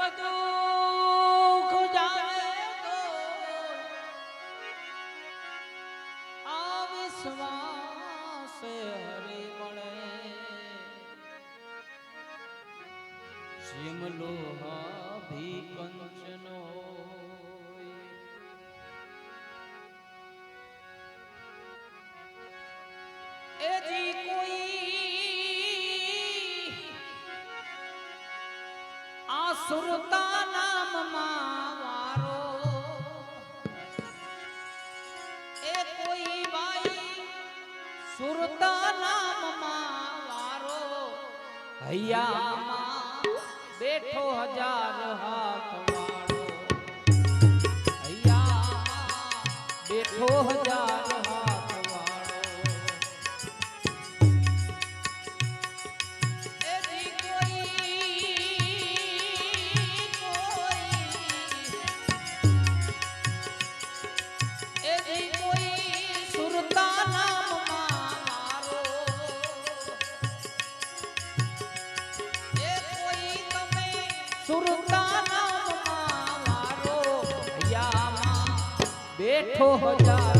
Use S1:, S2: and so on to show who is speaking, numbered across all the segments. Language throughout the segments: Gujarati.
S1: Sabato. સુરતા નામ મારો એ કોઈ ભાઈ સુરતા નામ મારો હૈયામાં બેઠો હજાર હાથ વાળો. હૈયામાં બેઠો હજાર બેઠો હજાર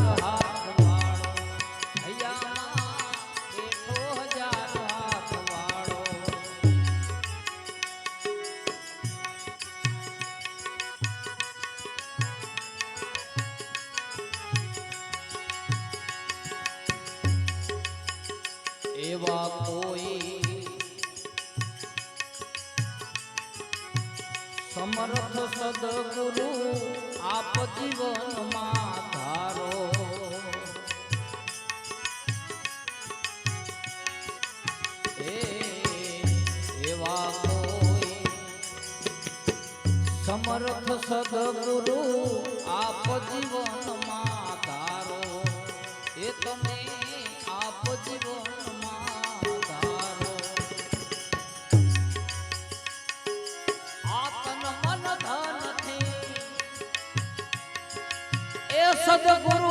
S1: એવા કોઈ સમર્થ સદગુરુ આપ જીવન સદગુરુ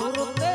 S1: দূরতে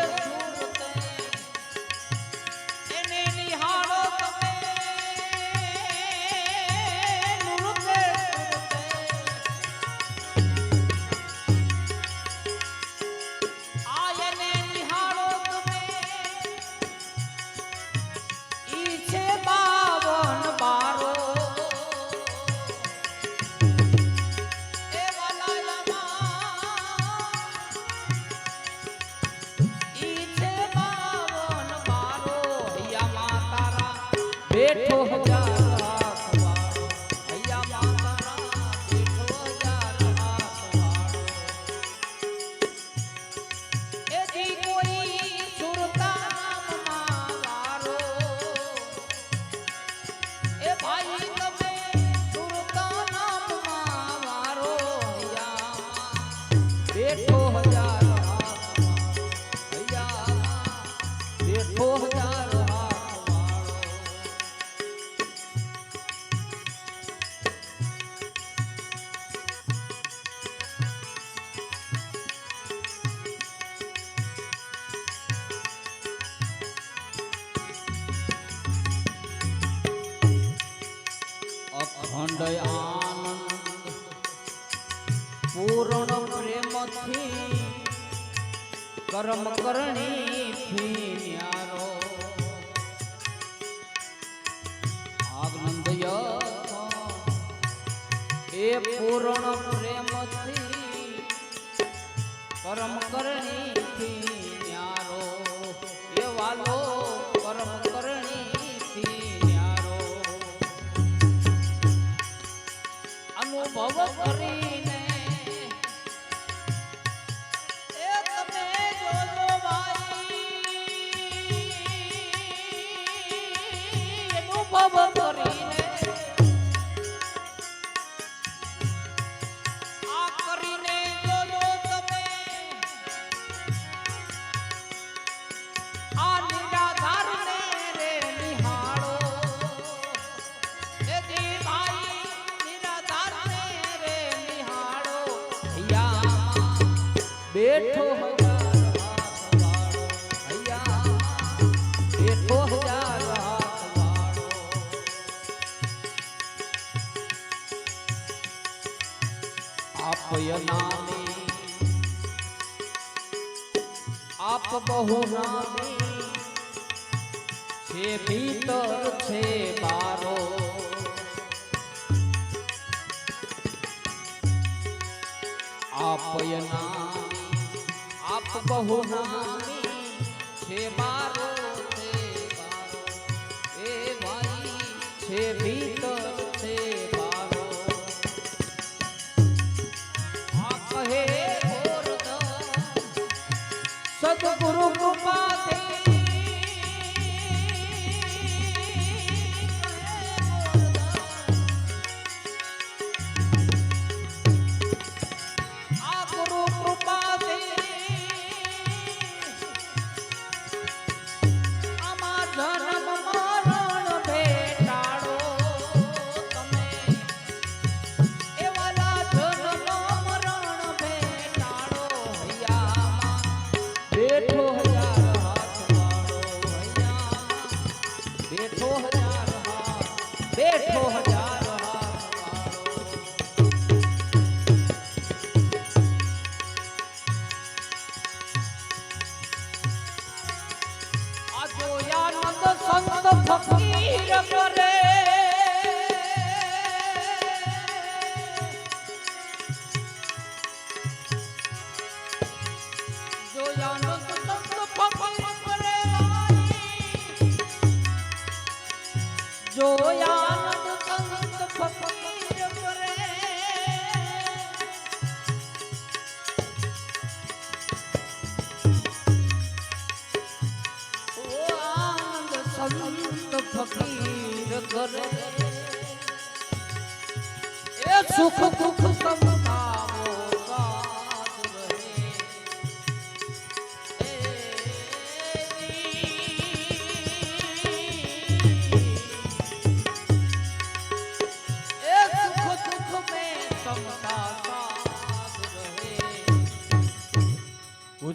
S1: પૂર્ણ પ્રેમથી કરમ કરણી જેઠો જેઠો હજાર આપય નામે. આપ બહુ નામ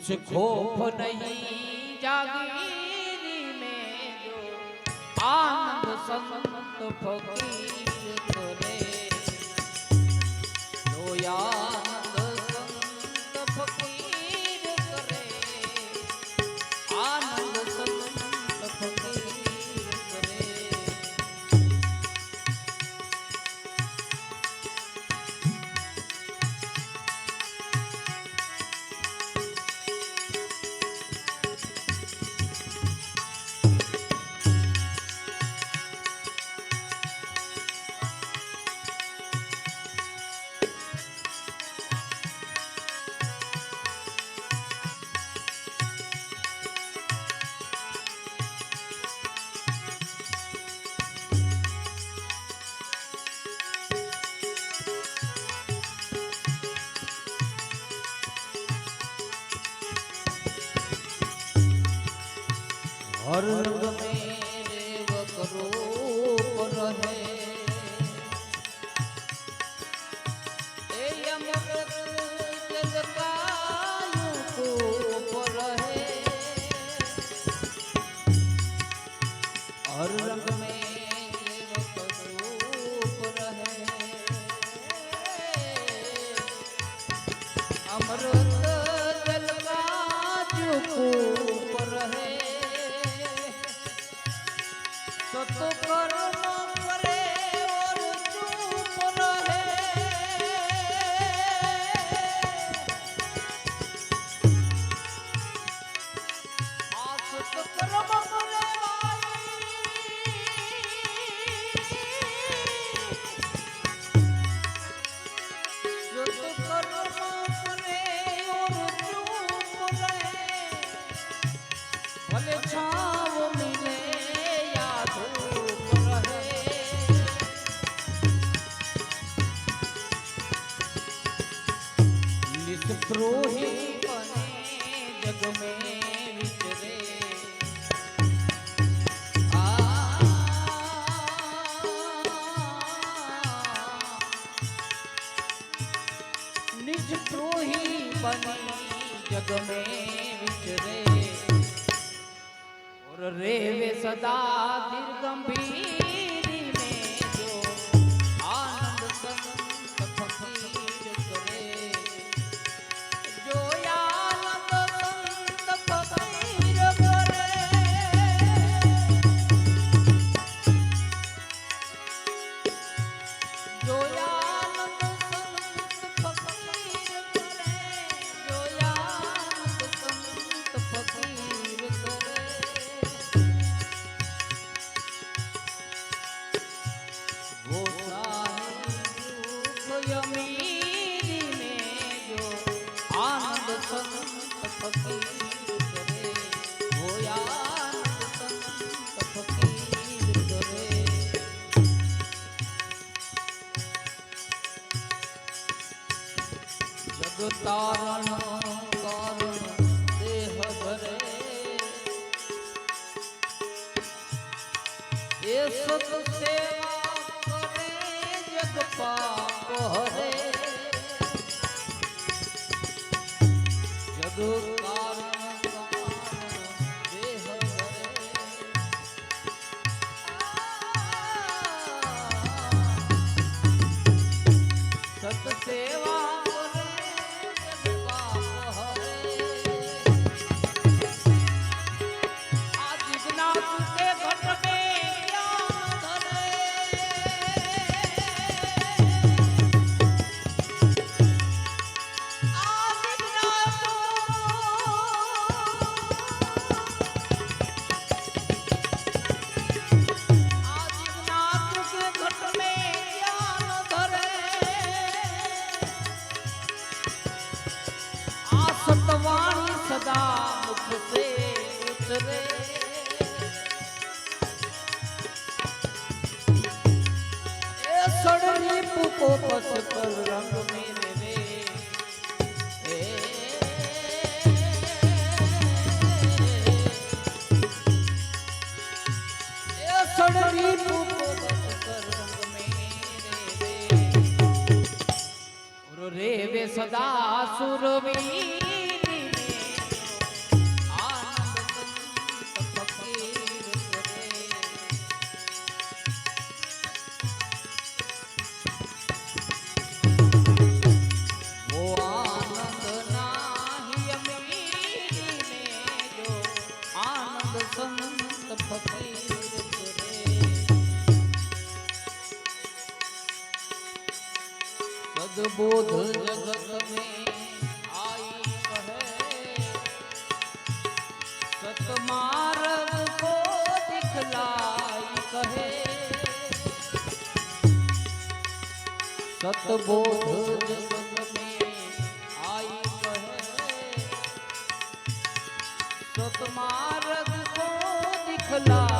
S1: तुझको नहीं जागीर में जो आनंद संत फकीर एक द्रोही जग में निज द्रोही बनी जग में विचरे और रेवे सदा Thank you. બસ પર રે સદા સુરવી बोध जगत में आई कहे। सतमार्ग को दिखलाई कहे। सतबोध जगत में आई कहे। सतमार्ग को दिखलाई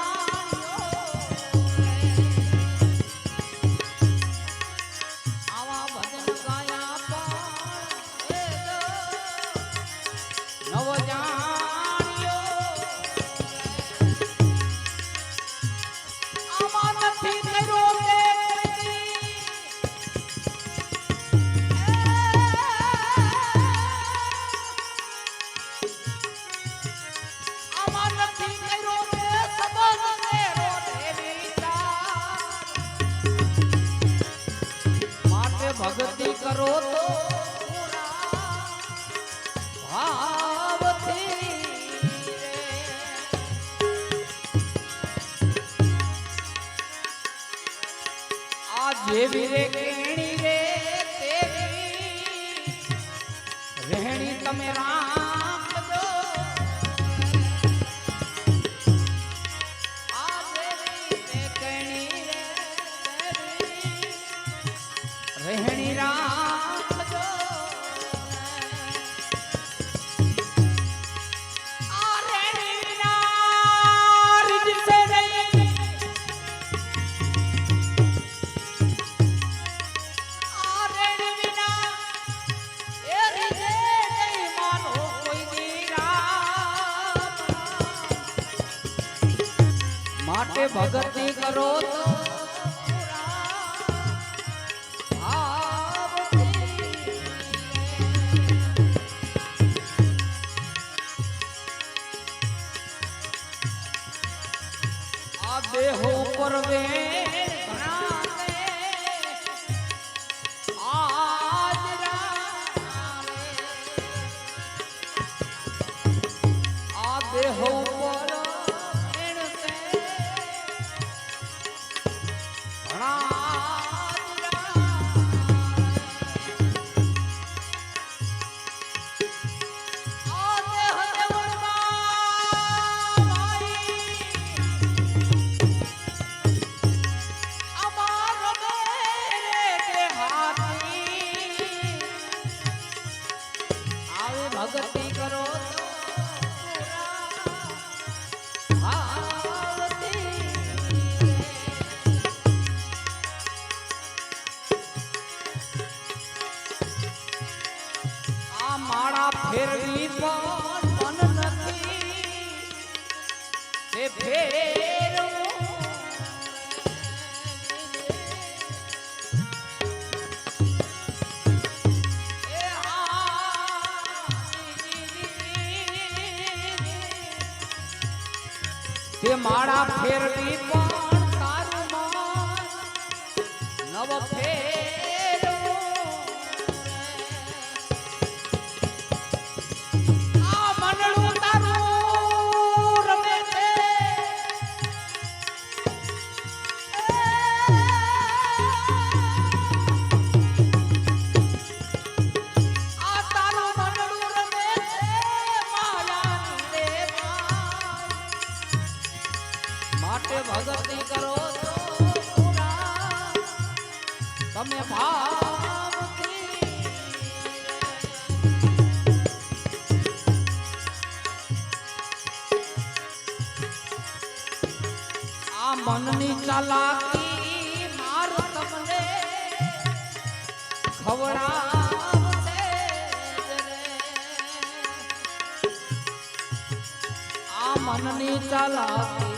S1: કરો તો ભાવથી આ જેવી રે કે ફેરવી મનની ચાલાકી માર તમને ખવરા મનની ચાલાકી